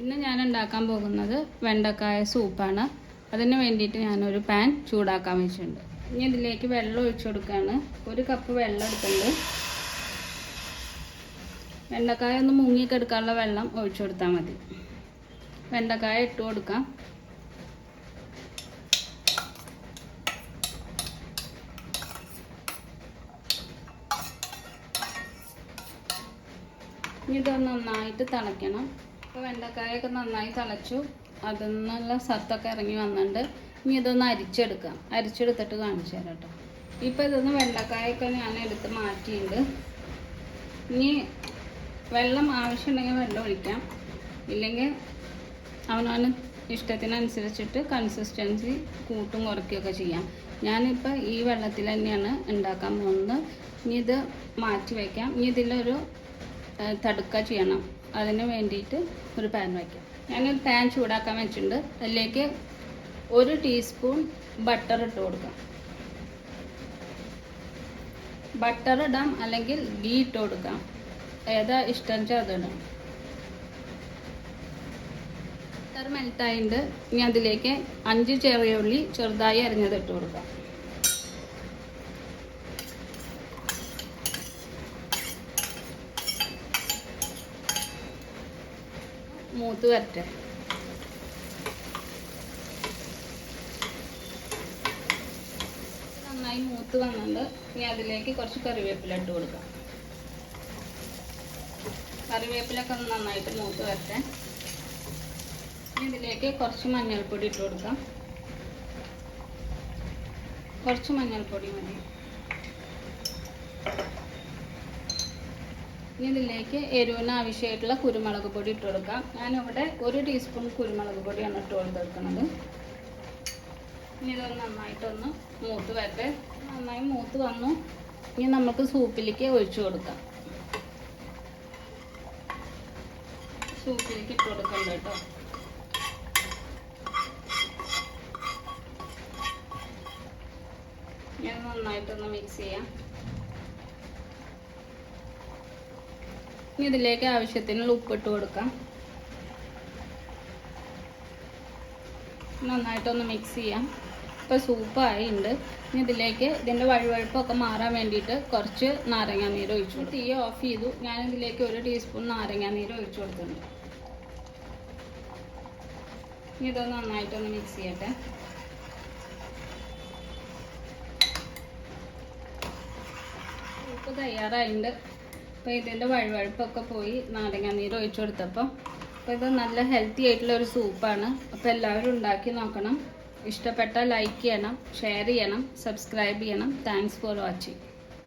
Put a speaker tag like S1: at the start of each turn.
S1: ഇന്ന് ഞാൻ ഉണ്ടാക്കാൻ പോകുന്നത് വെണ്ടക്കായ സൂപ്പാണ്. അതിന് വേണ്ടിയിട്ട് ഞാനൊരു പാൻ ചൂടാക്കാൻ വെച്ചിട്ടുണ്ട്. ഇനി ഇതിലേക്ക് വെള്ളം ഒഴിച്ചു കൊടുക്കുകയാണ് ഒരു കപ്പ് വെള്ളം എടുക്കുന്നുണ്ട് വെണ്ടക്കായ ഒന്ന് മുങ്ങിക്കെടുക്കാനുള്ള വെള്ളം ഒഴിച്ചു കൊടുത്താൽ മതി. വെണ്ടക്കായ ഇട്ട് കൊടുക്കാം. ഇനി ഇതൊന്ന് നന്നായിട്ട് തിളയ്ക്കണം. ഇപ്പോൾ വെണ്ടക്കായൊക്കെ നന്നായി തിളച്ചു. അതിൽ നിന്നുള്ള സത്തൊക്കെ ഇറങ്ങി വന്നിട്ടുണ്ട്. ഇനി ഇതൊന്ന് അരിച്ചെടുക്കാം. അരിച്ചെടുത്തിട്ട് കാണിച്ചു തരാം കേട്ടോ. ഇപ്പോൾ ഇതൊന്ന് വെണ്ടക്കായൊക്കെ ഞാൻ എടുത്ത് മാറ്റിയിട്ടുണ്ട്. ഇനി വെള്ളം ആവശ്യമുണ്ടെങ്കിൽ വെള്ളം ഒഴിക്കാം. ഇല്ലെങ്കിൽ അവനവന് ഇഷ്ടത്തിനനുസരിച്ചിട്ട് കൺസിസ്റ്റൻസി കൂട്ടും കുറയ്ക്കുകയൊക്കെ ചെയ്യാം. ഞാനിപ്പോൾ ഈ വെള്ളത്തിൽ തന്നെയാണ് ഉണ്ടാക്കാൻ പോകുന്നത്. ഇനി ഇത് മാറ്റി വയ്ക്കാം. ഇനി ഇതിലൊരു തടുക്ക ചെയ്യണം. അതിന് വേണ്ടിയിട്ട് ഒരു പാൻ വയ്ക്കാം ഞാനൊരു പാൻ ചൂടാക്കാൻ വെച്ചിട്ടുണ്ട്. അതിലേക്ക് ഒരു ടീസ്പൂൺ ബട്ടർ ഇട്ട് കൊടുക്കാം. ബട്ടർ ഇടാം അല്ലെങ്കിൽ ഗീ ഇട്ട് കൊടുക്കാം. ഏതാ ഇഷ്ടം വെച്ചാൽ അതിടാം ബട്ടർ മെൽറ്റായിട്ട് ഇനി അതിലേക്ക് അഞ്ച് ചെറിയ ഉള്ളി ചെറുതായി അരിഞ്ഞത് ഇട്ട് കൊടുക്കാം. മൂത്ത് വരട്ടെ. നന്നായി മൂത്ത് വന്നിട്ടുണ്ട്. ഇനി അതിലേക്ക് കുറച്ച് കറിവേപ്പില ഇട്ട് കൊടുക്കാം. കറിവേപ്പിലൊക്കെ ഒന്ന് നന്നായിട്ട് മൂത്ത് വരട്ടെ. ഇനി ഇതിലേക്ക് കുറച്ച് മഞ്ഞൾപ്പൊടി ഇട്ട് കൊടുക്കാം. കുറച്ച് മഞ്ഞൾപ്പൊടി മതി. ഇനി ഇതിലേക്ക് എരിവിന് ആവശ്യമായിട്ടുള്ള കുരുമുളക് പൊടി ഇട്ട് കൊടുക്കാം. ഞാനിവിടെ ഒരു ടീസ്പൂൺ കുരുമുളക് പൊടിയാണ് ഇട്ട് കൊടുത്തിരിക്കുന്നത്. ഇനി ഇതൊന്ന് നന്നായിട്ടൊന്ന് മൂത്ത് വരട്ടെ. നന്നായി മൂത്ത് വന്നു. ഇനി നമുക്ക് സൂപ്പിലേക്ക് ഒഴിച്ചു കൊടുക്കാം. സൂപ്പിലേക്ക് ഇട്ട് കൊടുക്കണ്ട കേട്ടോ. ഞാൻ നന്നായിട്ടൊന്ന് മിക്സ് ചെയ്യാം. ഇനി ഇതിലേക്ക് ആവശ്യത്തിനുള്ള ഉപ്പിട്ട് കൊടുക്കാം. നന്നായിട്ടൊന്ന് മിക്സ് ചെയ്യാം. ഇപ്പോൾ സൂപ്പായിട്ടുണ്ട് ഇനി ഇതിലേക്ക് ഇതിന്റെ വഴുവഴുപ്പൊക്കെ മാറാൻ വേണ്ടിയിട്ട് കുറച്ച് നാരങ്ങാനീര് ഒഴിച്ചു കൊടുത്തു. തീ ഓഫ് ചെയ്തു. ഞാൻ ഇതിലേക്ക് ഒരു ടീസ്പൂൺ നാരങ്ങാനീര് ഒഴിച്ചു കൊടുത്തിട്ടുണ്ട്. ഇനി ഇതൊന്ന് നന്നായിട്ടൊന്ന് മിക്സ് ചെയ്യട്ടെ. സൂപ്പ് തയ്യാറായിട്ടുണ്ട്. അപ്പോൾ ഇതിന്റെ വഴുവഴുപ്പൊക്കെ പോയി നാരങ്ങാനീര് ഒഴിച്ചു കൊടുത്തപ്പോൾ അപ്പോൾ ഇത് നല്ല ഹെൽത്തി ആയിട്ടുള്ള ഒരു സൂപ്പാണ്. അപ്പോൾ എല്ലാവരും ഉണ്ടാക്കി നോക്കണം. ഇഷ്ടപ്പെട്ടാൽ ലൈക്ക് ചെയ്യണം ഷെയർ ചെയ്യണം സബ്സ്ക്രൈബ് ചെയ്യണം. Thanks for watching